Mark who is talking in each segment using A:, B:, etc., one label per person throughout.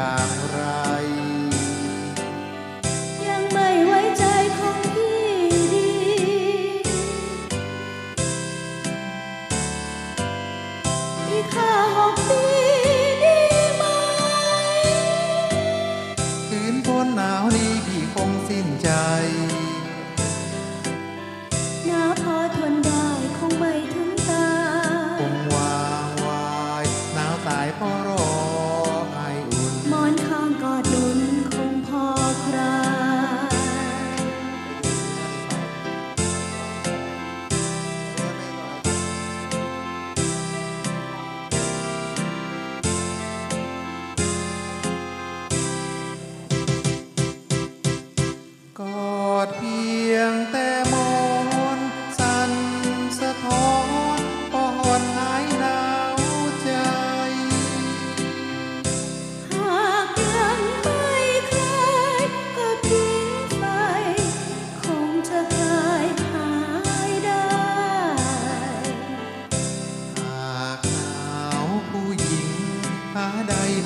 A: ย่างไร
B: ยังไม่ไว้ใจของพี่ดี อีกห้าหกปีดีไหม
A: คืนพ้นหนาวนี้พี่คงสิ้นใจ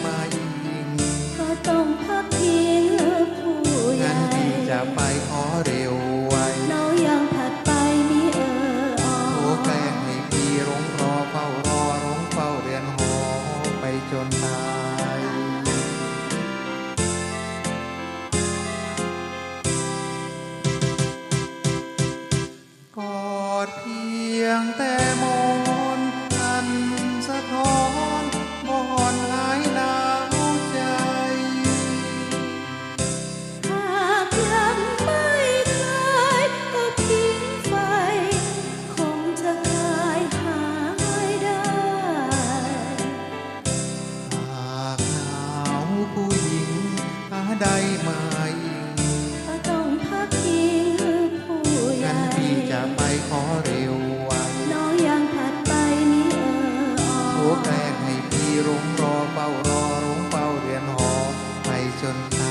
A: ไหม
B: ก็ต้องพักพิงผู้ใหญ่งั้นพี่จะไ
A: ปขอเร็วไวน
B: ้องยังผัดไปมีเออออโอ้แกล้งให
A: ้พี่ร้องรอเฝ้ารอร้องเฝ้าเรียนหอไปจนตายกอดเพียงแต่ จน